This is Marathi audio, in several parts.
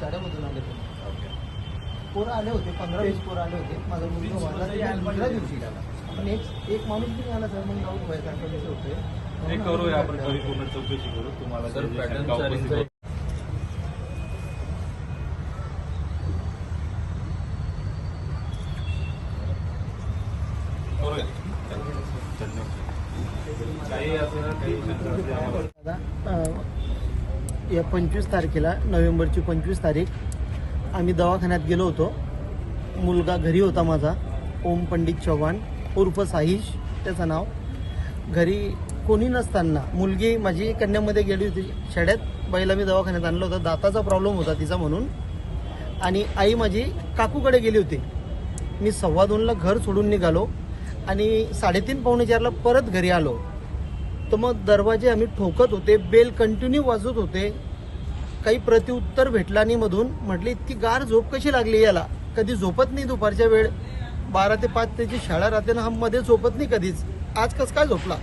शाळेमधून आले पोरं आले होते पंधरा वीस पोरं आले होते. माझा मुलगा वाढला ते दुसऱ्या दिवशी गेला. पण एक एक माणूस पण आला सर मग व्हायसारखं विषय होते. करूया आपण पूर्ण चौकशी करू तुम्हाला. काही असं काही शंका असली आम्हाला दादा अं, या पंचवीस तारखेला नोव्हेंबरची पंचवीस तारीख आम्ही दवाखान्यात गेलो होतो. मुलगा घरी होता माझा ओम पंडित चव्हाण उर्फ साहिश त्याचं नाव. घरी कोणी नसताना मुलगी माझी कन्यामध्ये गेली होती शाळेत. बाईला मी दवाखान्यात आणलं होतं. दाताचा प्रॉब्लेम होता तिचा म्हणून. आणि आई माझी काकूकडे गेली होती. मी सव्वा दोनला घर सोडून निघालो आणि साडेतीन पावणे चारला परत घरी आलो. तर मग दरवाजे आम्ही ठोकत होते बेल कंटिन्यू वाजत होते. काही प्रतिउत्तर भेटला नाही मधून. म्हटली इतकी गार झोप कशी लागली याला? कधी झोपत नाही दुपारच्या वेळ. बारा ते पाच त्याची शाळा राहते ना हा मध्ये झोपत नाही कधीच. आज कस काय झोपला?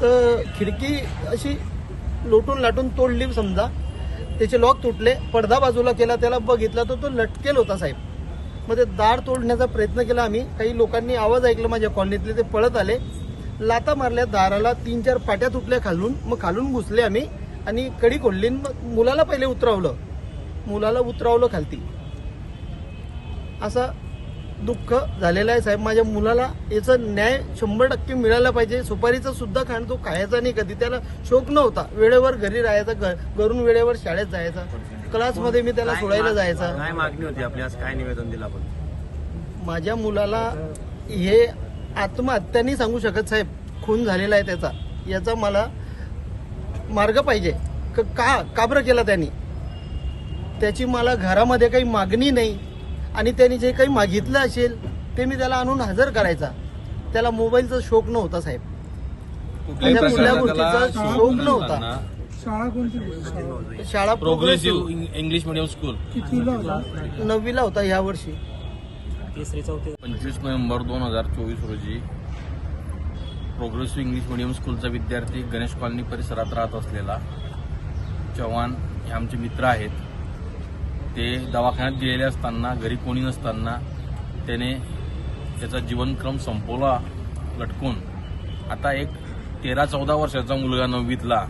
तर खिडकी अशी लोटून लाटून तोडली समजा. त्याचे लॉक तुटले. पडदा बाजूला केला त्याला बघितला तर तो लटकेल होता साहेब. मग ते दार तोडण्याचा प्रयत्न केला आम्ही. काही लोकांनी आवाज ऐकला माझ्या कॉलनीतले ते पळत आले. लाता मारल्या दाराला तीन चार पाट्या तुटल्या खालून मग खालून घुसले आम्ही आणि कडी खोडली. मग मुलाला पहिले उतरवलं. मुलाला उतरवलं खालती. असं दुःख झालेलं आहे साहेब. माझ्या मुलाला याचा न्याय शंभर टक्के मिळाला पाहिजे. सुपारीचा सुद्धा खाण तो खायचा नाही कधी. त्याला शोक नव्हता. वेळेवर घरी राहायचा घरून वेळेवर शाळेत जायचा. क्लासमध्ये मी त्याला सोडायला जायचा. काय मागणी होती आपली? आज काय निवेदन दिलं आपण? माझ्या मुलाला हे आत्महत्या नाही सांगू शकत साहेब खून झालेला आहे त्याचा. याचा मला मार्ग पाहिजे. क- का का बरं केला त्यांनी? त्याची मला घरामध्ये काही मागणी नाही. आणि त्यांनी जे काही मागितलं असेल ते मी त्याला आणून हजर करायचा. त्याला मोबाईलचा शोक नव्हता साहेब. कुठल्या गोष्टीचा शोक न नव्हता. शाळा कोणती? शाळा प्रोग्रेसिव्ह इंग्लिश मिडियम स्कूल नववीला होता या वर्षी. पंचवीस नोव्हेंबर दोन हजार चोवीस रोजी प्रोग्रेसिव्ह इंग्लिश मिडियम स्कूलचा विद्यार्थी गणेश कॉलनी परिसरात राहत असलेला चव्हाण हे आमचे मित्र आहेत. ते दवाखान्यात गेलेले असताना घरी कोणी नसताना त्याने त्याचा जीवनक्रम संपवला लटकून. आता एक तेरा चौदा वर्षाचा मुलगा नववीतला.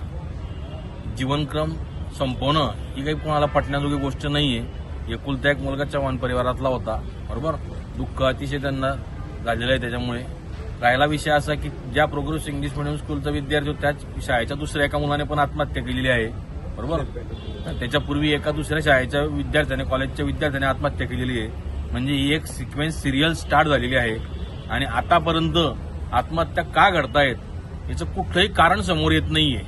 जीवनक्रम संपवणं ही काही कोणाला पटण्याजोगी गोष्ट नाही आहे एकुलता एक मुलगा चव्हाण परिवारातला होता. बरोबर? दुःख अतिशय त्यांना झालेलं आहे त्याच्यामुळे. राहिला विषय असा की ज्या प्रोग्रेस इंग्लिश मिडियम स्कूलचा विद्यार्थी होता त्याच शाळेच्या दुसऱ्या एका मुलाने पण आत्महत्या केलेली आहे. बरोबर? त्याच्यापूर्वी एका दुसऱ्या शाळेच्या विद्यार्थ्याने कॉलेजच्या विद्यार्थ्याने आत्महत्या केलेली आहे. म्हणजे ही एक सिक्वेन्स सिरियल स्टार्ट झालेली आहे. आणि आतापर्यंत आत्महत्या का घडतायत याचं कुठलंही कारण समोर येत नाहीये.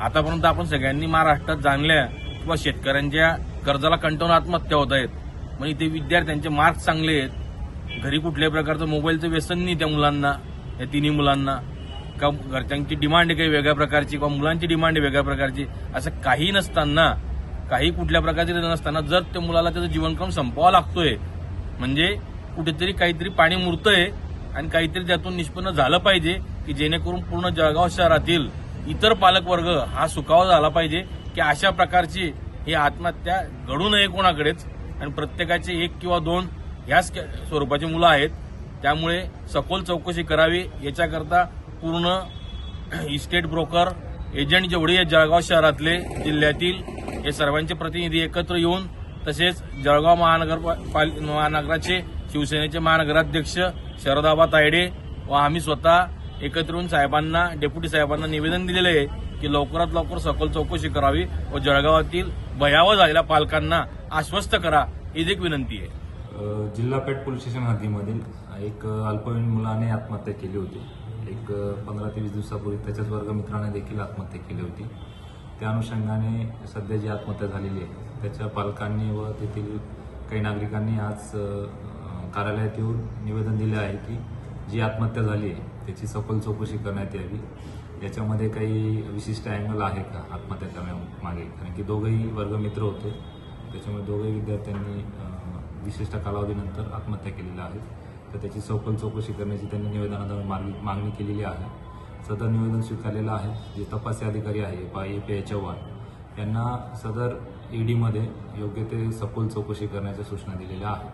आतापर्यंत आपण सगळ्यांनी महाराष्ट्रात जाणल्या किंवा शेतकऱ्यांच्या कर्जाला कंटाळून आत्महत्या होत आहेत म्हणजे मग इथे विद्यार्थ्यांचे मार्क्स चांगले आहेत. घरी कुठल्याही प्रकारचं मोबाईलचं व्यसन नाही त्या मुलांना या तिन्ही मुलांना. का घरच्यांची डिमांड आहे काही वेगळ्या प्रकारची किंवा मुलांची डिमांड आहे वेगळ्या प्रकारची असं काही नसताना काही कुठल्या प्रकारचे नसताना जर त्या मुलाला त्याचं जीवनक्रम संपवावा लागतोय म्हणजे कुठेतरी काहीतरी पाणी मुरतंय आणि काहीतरी त्यातून निष्पन्न झालं पाहिजे की जेणेकरून पूर्ण जळगाव शहरातील इतर पालकवर्ग हा सुखावा झाला पाहिजे की अशा प्रकारची ही आत्महत्या घडू नये कोणाकडेच. आणि प्रत्येकाचे एक किंवा दोन ह्याच स्वरूपाची मुलं आहेत. त्यामुळे सखोल चौकशी करावी. याच्याकरता पूर्ण इस्टेट ब्रोकर एजंट जेवढे या जळगाव शहरातले जिल्ह्यातील हे सर्वांचे प्रतिनिधी एकत्र येऊन तसेच जळगाव महानगर पाल- महानगराचे शिवसेनेचे महानगराध्यक्ष शरदाबा तायडे व आम्ही स्वतः एकत्र येऊन साहेबांना डेप्युटी साहेबांना निवेदन दिलेलं आहे की लवकरात लवकर सखोल चौकशी करावी व जळगावातील भयावह झालेल्या पालकांना आश्वस्त करा हीच एक विनंती आहे. जिल्हा पेठ पोलीस स्टेशन हद्दीमधील एक अल्पवयीन मुलाने आत्महत्या केली होती. एक पंधरा ते वीस दिवसापूर्वी त्याच्याच वर्गमित्राने देखील आत्महत्या केली होती. त्या अनुषंगाने सध्या जी आत्महत्या झालेली आहे त्याच्या पालकांनी व तेथील काही नागरिकांनी आज कार्यालयात येऊन निवेदन दिले आहे की जी आत्महत्या झाली आहे त्याची सखोल चौकशी करण्यात यावी. याच्यामध्ये काही विशिष्ट अँगल आहे का आत्महत्या करण्यामागे? कारण की दोघंही वर्गमित्र होते. त्याच्यामुळे दोघंही विद्यार्थ्यांनी विशिष्ट कालावधीनंतर आत्महत्या केलेल्या आहेत. तर त्याची सखोल चौकशी करण्याची त्यांनी निवेदनाद्वारे मागणी मागणी केलेली आहे. सदर निवेदन स्वीकारलेलं आहे. जे तपासी अधिकारी आहे पा ए पी एच चव्हाण यांना सदर ईडीमध्ये योग्य ते सखोल चौकशी करण्याच्या सूचना दिलेल्या आहेत.